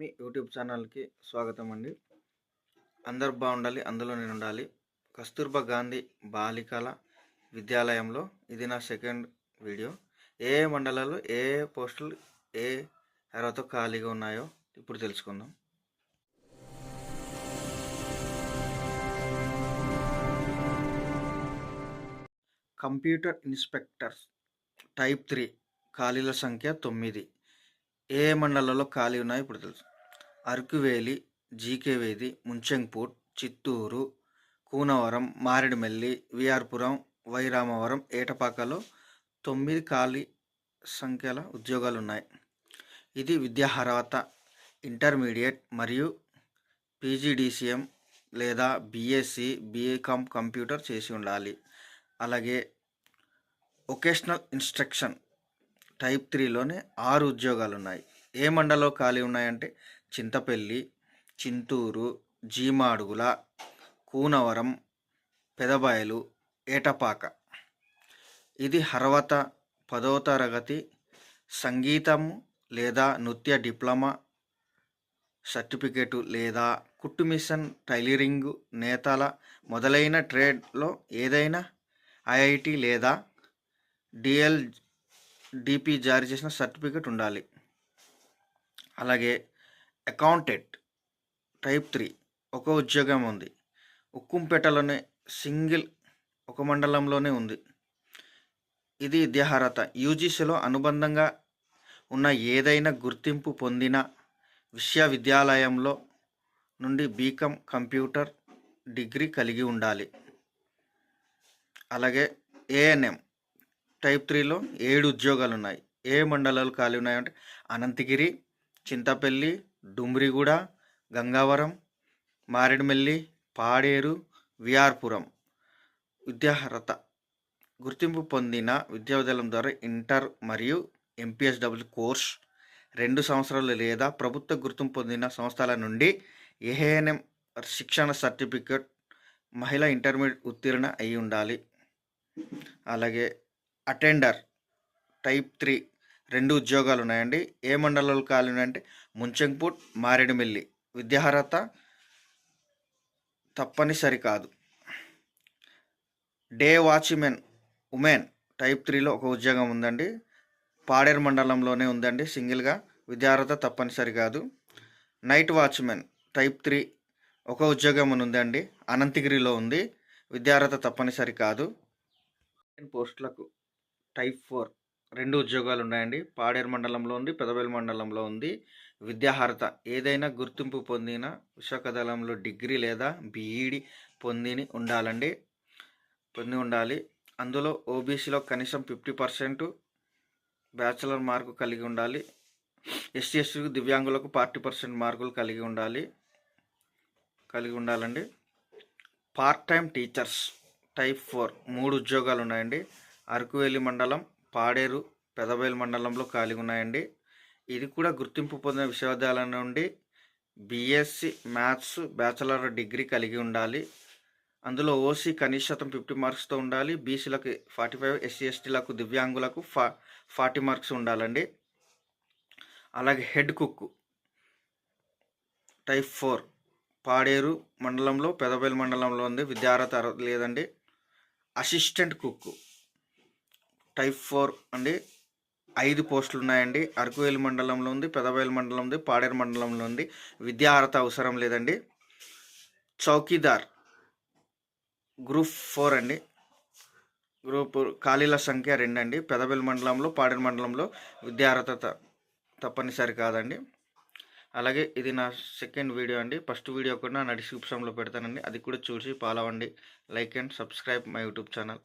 మీ YouTube ఛానల్కి స్వాగతం అండి అందరు బాగుండాలి అందులో నేను ఉండాలి కస్తూర్బా గాంధీ బాలికల విద్యాలయంలో ఇది నా సెకండ్ వీడియో. ఏ మండలాలు ఏ పోస్టులు ఏ అర్హత ఖాళీగా ఉన్నాయో ఇప్పుడు తెలుసుకుందాం. కంప్యూటర్ ఇన్స్పెక్టర్స్ టైప్ త్రీ ఖాళీల సంఖ్య తొమ్మిది. ఏ ఏ మండలాల్లో ఖాళీ ఉన్నాయో ఇప్పుడు తెలుసు. అరకువేలి జీకే వేది ముంచెంగ్పూట్ చిత్తూరు కూనవరం మారేడుమిల్లి విఆర్పురం వైరామవరం ఏటపాకలో తొమ్మిది ఖాళీ సంఖ్యల ఉద్యోగాలు ఉన్నాయి ఇది విద్యార్హత ఇంటర్మీడియట్ మరియు పీజీడీసీఎం లేదా బీఎస్సీ బీఏకామ్ కంప్యూటర్ చేసి ఉండాలి. అలాగే ఒకేషనల్ ఇన్స్ట్రక్షన్ టైప్ త్రీలోనే ఆరు ఉద్యోగాలు ఉన్నాయి ఏ మండలంలో ఖాళీ ఉన్నాయంటే చింతపల్లి చింతూరు జీమాడుగుల కూనవరం పెదబయలు ఏటపాక. ఇది అర్హత పదవ తరగతి సంగీతం లేదా నృత్య డిప్లొమా సర్టిఫికేటు లేదా కుట్టు మిషన్ టైలరింగ్ నేతల మొదలైన ట్రేడ్లో ఏదైనా ఐఐటి లేదా డిఎల్ డిపి జారీ చేసిన సర్టిఫికేట్ ఉండాలి. అలాగే అకౌంటెంట్ టైప్ త్రీ ఒక ఉద్యోగం ఉంది. ఉక్కుంపేటలోనే సింగిల్ ఒక మండలంలోనే ఉంది. ఇది విద్యార్హత. యూజీసీలో అనుబంధంగా ఉన్న ఏదైనా గుర్తింపు పొందిన విశ్వవిద్యాలయంలో నుండి బీకామ్ కంప్యూటర్ డిగ్రీ కలిగి ఉండాలి. అలాగే ఏఎన్ఎం టైప్ త్రీలో ఏడు ఉద్యోగాలు ఉన్నాయి ఏ మండలాలు ఖాళీ ఉన్నాయంటే అనంతగిరి చింతపల్లి డుమ్రిగూడ గంగావరం మారేడుమిల్లి పాడేరు విఆర్పురం విద్యార్హత గుర్తింపు పొందిన విద్యావిద్యాలయం ద్వారా ఇంటర్ మరియు ఎంపీఎస్డబ్ల్యూ కోర్స్ రెండు సంవత్సరాలు లేదా ప్రభుత్వ గుర్తింపు పొందిన సంస్థల నుండి ఏఎన్ఎం శిక్షణ సర్టిఫికేట్ మహిళ ఇంటర్మీడియట్ ఉత్తీర్ణ అయి ఉండాలి అలాగే అటెండర్ టైప్ త్రీ రెండు ఉద్యోగాలు ఉన్నాయండి. ఏ మండలాలు ఖాళీ ఉన్నాయంటే ముంచెంగ్పూట్ మారేడుమిల్లి. విద్యార్హత తప్పనిసరి కాదు. డే వాచ్మెన్ ఉమెన్ టైప్ త్రీలో ఒక ఉద్యోగం ఉందండి. పాడేరు మండలంలోనే ఉందండి సింగిల్గా. విద్యార్హత తప్పనిసరి కాదు. నైట్ వాచ్మెన్ టైప్ త్రీ ఒక ఉద్యోగం ఉందండి. అనంతగిరిలో ఉంది. విద్యార్హత తప్పనిసరి కాదు. పోస్టులకు టైప్ ఫోర్ రెండు ఉద్యోగాలు ఉన్నాయండి. పాడేరు మండలంలో ఉంది పెదవేలు మండలంలో ఉంది. విద్యార్హత ఏదైనా గుర్తింపు పొందిన విశాఖదళంలో డిగ్రీ లేదా బీఈడి పొందిని ఉండాలండి. పొంది ఉండాలి. అందులో ఓబీసీలో కనీసం ఫిఫ్టీ పర్సెంట్ బ్యాచిలర్ మార్కు కలిగి ఉండాలి. ఎస్సీ దివ్యాంగులకు ఫార్టీ పర్సెంట్ మార్కులు కలిగి ఉండాలి. కలిగి ఉండాలండి. Part time teachers type four మూడు ఉద్యోగాలు ఉన్నాయండి. అరకువేలి మండలం పాడేరు పెదబయలు మండలంలో కాలిగా ఉన్నాయండి. ఇది కూడా గుర్తింపు పొందిన విశ్వవిద్యాలయం నుండి బీఎస్సీ మ్యాథ్స్ బ్యాచిలర్ డిగ్రీ కలిగి ఉండాలి. అందులో ఓసీ కనీస శాతం ఫిఫ్టీ మార్క్స్తో ఉండాలి. బీసీలకు ఫార్టీ ఫైవ్ ఎస్సీ ఎస్టీలకు దివ్యాంగులకు ఫా ఫార్టీ మార్క్స్ ఉండాలండి. అలాగే head cook type four Paderu మండలంలో పెదబయలు మండలంలో ఉంది. విద్యార్హత లేదండి. అసిస్టెంట్ కుక్ టైప్ ఫోర్ అండి. ఐదు పోస్టులు ఉన్నాయండి. అరకువేలు మండలంలో ఉంది పెదవేలు మండలం ఉంది పాడేరు మండలంలో ఉంది. విద్యా అర్హత అవసరం లేదండి. చౌకీదార్ గ్రూప్ ఫోర్ అండి. గ్రూప్ ఖాళీల సంఖ్య రెండు అండి పెదవేలు మండలంలో పాడేరు మండలంలో విద్యార్హత త- తప్పనిసరి కాదండి. అలాగే ఇది నా సెకండ్ వీడియో అండి. ఫస్ట్ వీడియో కూడా నా డిస్క్రిప్షన్లో పెడతానండి. అది కూడా చూసి ఫాలో అవ్వండి. Like and subscribe my YouTube channel.